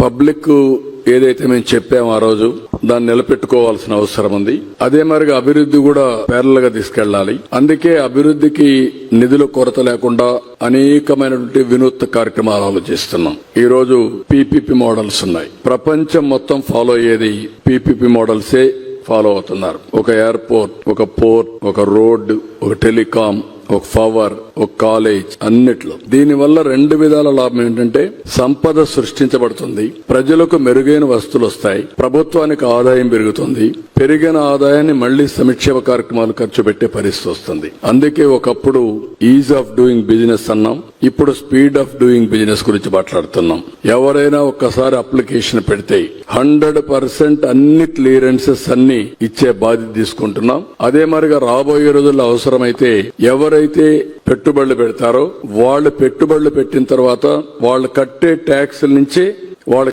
Public ఏదైతే మేము చెప్పామో ఆ రోజు దాన్ని నిలబెట్టుకోవాల్సిన అవసరం ఉంది. అదే మరిగా అభివృద్ధి కూడా పేర్ల గా తీసుకెళ్ళాలి అందుకే అభివృద్ధికి నిధుల కొరత లేకుండా అనేకమైనటువంటి వినూత్న కార్యక్రమాలు ఆలోచిస్తున్నాం. ఈ రోజు పీపీపీ మోడల్స్ ఉన్నాయి. ప్రపంచం మొత్తం ఫాలో అయ్యేది పీపీపీ మోడల్సే ఫాలో అవుతున్నారు. ఒక ఎయిర్పోర్ట్ ఒక పోర్ట్ ఒక రోడ్డు ఒక టెలికాం ఒక పవర్ ఒక కాలేజ్ అన్నిట్లో. దీనివల్ల రెండు విధాల లాభం ఏంటంటే సంపద సృష్టించబడుతుంది ప్రజలకు మెరుగైన వస్తువులు వస్తాయి ప్రభుత్వానికి ఆదాయం పెరుగుతుంది పెరిగిన ఆదాయాన్ని మళ్ళీ సంక్షేమ కార్యక్రమాలు ఖర్చు పెట్టే పరిస్థితి వస్తుంది. అందుకే ఒకప్పుడు ఈజ్ ఆఫ్ డూయింగ్ బిజినెస్ అన్నాం. ఇప్పుడు స్పీడ్ ఆఫ్ డూయింగ్ బిజినెస్ గురించి మాట్లాడుతున్నాం. ఎవరైనా ఒక్కసారి అప్లికేషన్ పెడితే హండ్రెడ్ పర్సెంట్ అన్ని క్లియరెన్సెస్ అన్ని ఇచ్చే బాధ్యత తీసుకుంటున్నాం. అదే మరిగా రాబోయే రోజుల్లో అవసరమైతే ఎవరైతే పెట్టుబడులు పెడతారో వాళ్ళు పెట్టుబడులు పెట్టిన తర్వాత వాళ్ళు కట్టే ట్యాక్స్ నుంచి